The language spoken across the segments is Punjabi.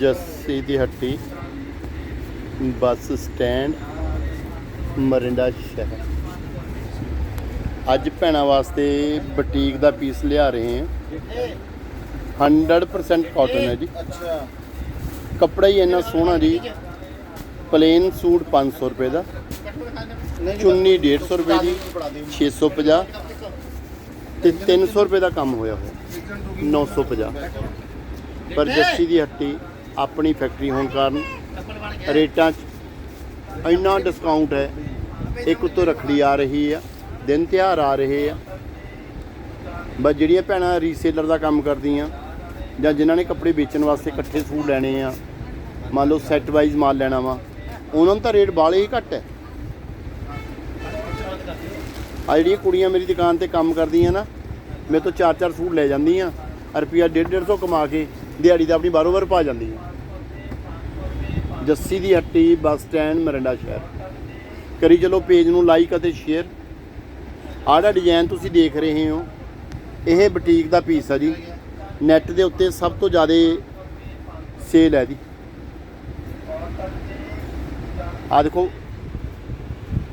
ਜੱਸੀ ਦੀ ਹੱਟੀ ਬੱਸ ਸਟੈਂਡ ਮਰਿੰਡਾ ਸ਼ਹਿਰ। ਅੱਜ ਭੈਣਾਂ ਵਾਸਤੇ ਬੁਟੀਕ ਦਾ ਪੀਸ ਲਿਆ ਰਹੇ ਹਾਂ। 100% ਕਾਟਨ ਹੈ ਜੀ। ਅੱਛਾ। ਕੱਪੜਾ ਹੀ ਇੰਨਾ ਸੋਹਣਾ ਜੀ। ਪਲੇਨ ਸੂਟ 500 ਰੁਪਏ ਦਾ। ਚੁੰਨੀ 150 ਰੁਪਏ ਦੀ 650 ਤੇ 300 ਰੁਪਏ ਦਾ ਕੰਮ ਹੋਇਆ ਹੋਇਆ। 950 ਪਰ ਜੱਸੀ ਦੀ ਹੱਟੀ ਆਪਣੀ ਫੈਕਟਰੀ ਹੋਣ ਕਾਰਨ ਰੇਟਾਂ 'ਚ ਇੰਨਾ ਡਿਸਕਾਊਂਟ ਹੈ, ਇੱਕ ਉੱਤੋਂ ਰੱਖੜੀ ਆ ਰਹੀ ਆ, ਦਿਨ ਤਿਉਹਾਰ ਆ ਰਹੇ ਆ। ਬਸ ਜਿਹੜੀਆਂ ਭੈਣਾਂ ਰੀਸੇਲਰ ਦਾ ਕੰਮ ਕਰਦੀਆਂ ਜਾਂ ਜਿਨ੍ਹਾਂ ਨੇ ਕੱਪੜੇ ਵੇਚਣ ਵਾਸਤੇ ਇਕੱਠੇ ਸੂਟ ਲੈਣੇ ਆ, ਮੰਨ ਲਓ ਸੈੱਟ ਵਾਈਜ਼ ਮਾਲ ਲੈਣਾ ਵਾ, ਉਹਨਾਂ ਨੂੰ ਤਾਂ ਰੇਟ ਬਾਲੇ ਹੀ ਘੱਟ ਹੈ। ਆ ਜਿਹੜੀਆਂ ਕੁੜੀਆਂ ਮੇਰੀ ਦੁਕਾਨ ਤੇ ਕੰਮ ਕਰਦੀਆਂ ਨਾ, ਮੇਰੇ ਤੋਂ ਚਾਰ ਚਾਰ ਸੂਟ ਲੈ ਜਾਂਦੀਆਂ ਰੁਪਿਆ 150 ਕਮਾ ਕੇ ਦਿਹਾੜੀ ਤਾਂ ਆਪਣੀ ਬਾਰੋ ਬਾਰ ਪਾ ਜਾਂਦੀ ਹੈ। ਜੱਸੀ ਦੀ ਹੱਟੀ, ਬੱਸ ਸਟੈਂਡ, ਮਰਿੰਡਾ ਸ਼ਹਿਰ। ਕਰੀ ਚਲੋ ਪੇਜ ਨੂੰ ਲਾਈਕ ਅਤੇ ਸ਼ੇਅਰ ਆਹ ਜਿਹੜਾ ਡਿਜ਼ਾਈਨ ਤੁਸੀਂ ਦੇਖ ਰਹੇ ਹੋ, ਇਹ ਬੁਟੀਕ ਦਾ ਪੀਸ ਆ ਜੀ। ਨੈਟ ਦੇ ਉੱਤੇ ਸਭ ਤੋਂ ਜ਼ਿਆਦਾ ਸੇਲ ਹੈ ਜੀ ਆ ਦੇਖੋ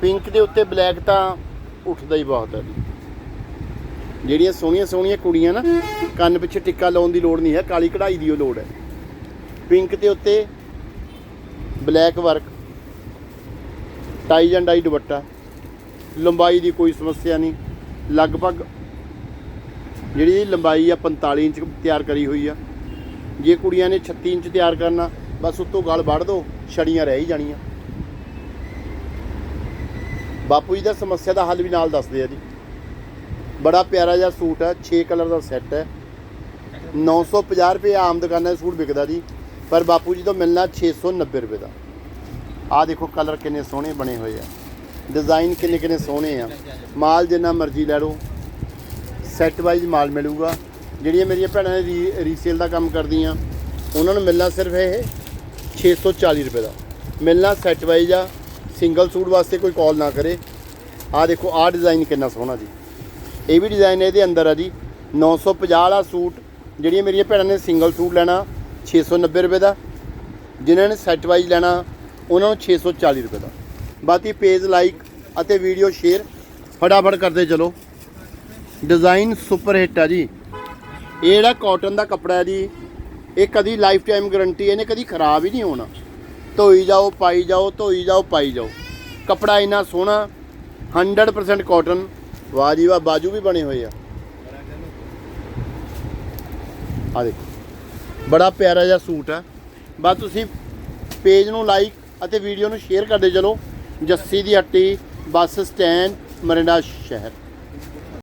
ਪਿੰਕ ਦੇ ਉੱਤੇ ਬਲੈਕ ਤਾਂ ਉੱਠਦਾ ਹੀ ਬਹੁਤ ਹੈ ਜੀ। ਜਿਹੜੀਆਂ ਸੋਹਣੀਆਂ ਸੋਹਣੀਆਂ ਕੁੜੀਆਂ ਨਾ, ਕੰਨ ਪਿੱਛੇ ਟਿੱਕਾ ਲਾਉਣ ਦੀ ਲੋੜ ਨਹੀਂ ਹੈ, ਕਾਲੀ ਕਢਾਈ ਦੀ ਉਹ ਲੋੜ ਹੈ। ਪਿੰਕ ਦੇ ਉੱਤੇ black work, tie and dye ਦੁਪੱਟਾ, ਲੰਬਾਈ ਦੀ ਕੋਈ ਸਮੱਸਿਆ ਨਹੀਂ। ਲਗਭਗ ਜਿਹੜੀ ਲੰਬਾਈ ਆ 45 ਇੰਚ ਤਿਆਰ ਕਰੀ ਹੋਈ ਆ। ਜੇ ਕੁੜੀਆਂ ਨੇ 36 ਇੰਚ ਤਿਆਰ ਕਰਨਾ, ਬਸ ਉੱਤੋਂ ਗਲ ਵੜ ਦਿਓ ਛੜੀਆਂ ਰਹਿ ਹੀ ਜਾਣੀਆਂ। ਬਾਪੂ ਜੀ ਦਾ ਸਮੱਸਿਆ ਦਾ ਹੱਲ ਵੀ ਨਾਲ ਦੱਸਦੇ ਆ ਜੀ। ਬੜਾ ਪਿਆਰਾ ਜਿਹਾ ਸੂਟ ਹੈ 6 ਕਲਰ ਦਾ ਸੈੱਟ ਹੈ। 950 ਰੁਪਏ ਆਮ ਦੁਕਾਨਾਂ 'ਤੇ ਸੂਟ ਵਿਕਦਾ ਜੀ, ਪਰ ਬਾਪੂ ਜੀ ਤੋਂ ਮਿਲਣਾ 690 ਰੁਪਏ ਦਾ। ਆਹ ਦੇਖੋ ਕਲਰ ਕਿੰਨੇ ਸੋਹਣੇ ਬਣੇ ਹੋਏ ਆ। ਡਿਜ਼ਾਈਨ ਕਿੰਨੇ ਕਿੰਨੇ ਸੋਹਣੇ ਆ। ਮਾਲ ਜਿੰਨਾ ਮਰਜ਼ੀ ਲੈ ਲਓ। ਸੈੱਟ ਵਾਈਜ਼ ਮਾਲ ਮਿਲੂਗਾ। ਜਿਹੜੀਆਂ ਮੇਰੀਆਂ ਭੈਣਾਂ ਨੇ ਰੀ- ਰੀਸੇਲ ਦਾ ਕੰਮ ਕਰਦੀਆਂ, ਉਹਨਾਂ ਨੂੰ ਮਿਲਣਾ ਸਿਰਫ ਇਹ 640 ਰੁਪਏ ਦਾ। ਮਿਲਣਾ ਸੈੱਟ ਵਾਈਜ਼ ਆ। ਸਿੰਗਲ ਸੂਟ ਵਾਸਤੇ ਕੋਈ ਕਾਲ ਨਾ ਕਰੇ। ਆਹ ਦੇਖੋ, ਆਹ ਡਿਜ਼ਾਈਨ ਕਿੰਨਾ ਸੋਹਣਾ ਜੀ। ਇਹ ਵੀ ਡਿਜ਼ਾਈਨ ਇਹਦੇ ਅੰਦਰ ਆ ਜੀ। 950 ਵਾਲਾ ਸੂਟ, ਜਿਹੜੀਆਂ ਮੇਰੀਆਂ ਭੈਣਾਂ ਨੇ ਸਿੰਗਲ ਸੂਟ ਲੈਣਾ 690 ਰੁਪਏ ਦਾ। ਜਿਨ੍ਹਾਂ ਨੇ ਸੈੱਟ ਵਾਈਜ਼ ਲੈਣਾ, ਉਹਨਾਂ ਨੂੰ 640 ਰੁਪਏ ਦਾ। ਬਾਕੀ ਪੇਜ ਲਾਈਕ ਅਤੇ ਵੀਡੀਓ ਸ਼ੇਅਰ ਫਟਾਫਟ ਕਰਦੇ ਚਲੋ। ਡਿਜ਼ਾਈਨ ਸੁਪਰ ਹਿੱਟ ਆ ਜੀ। ਇਹ ਜਿਹੜਾ ਕਾਟਨ ਦਾ ਕੱਪੜਾ ਹੈ ਜੀ, ਇਹ ਕਦੀ ਲਾਈਫ ਟਾਈਮ ਗਾਰੰਟੀ ਇਹਨੇ ਕਦੀ ਖਰਾਬ ਹੀ ਨਹੀਂ ਹੋਣਾ। ਧੋਈ ਜਾਓ, ਪਾਈ ਜਾਓ, ਧੋਈ ਜਾਓ, ਪਾਈ ਜਾਓ। ਕੱਪੜਾ ਇੰਨਾ ਸੋਹਣਾ 100% ਕਾਟਨ ਵਾਹ ਜੀ ਵਾਹ ਬਾਜੂ ਵੀ ਬਣੇ ਹੋਏ ਆ। ਆ ਦੇਖੋ, ਬੜਾ ਪਿਆਰਾ ਜਿਹਾ ਸੂਟ ਆ। ਬਸ ਤੁਸੀਂ ਪੇਜ ਨੂੰ ਲਾਈਕ ਅਤੇ ਵੀਡੀਓ ਨੂੰ ਸ਼ੇਅਰ ਕਰਦੇ ਚਲੋ। ਜੱਸੀ ਦੀ ਹੱਟੀ, ਬੱਸ ਸਟੈਂਡ, ਮਰਿੰਡਾ ਸ਼ਹਿਰ।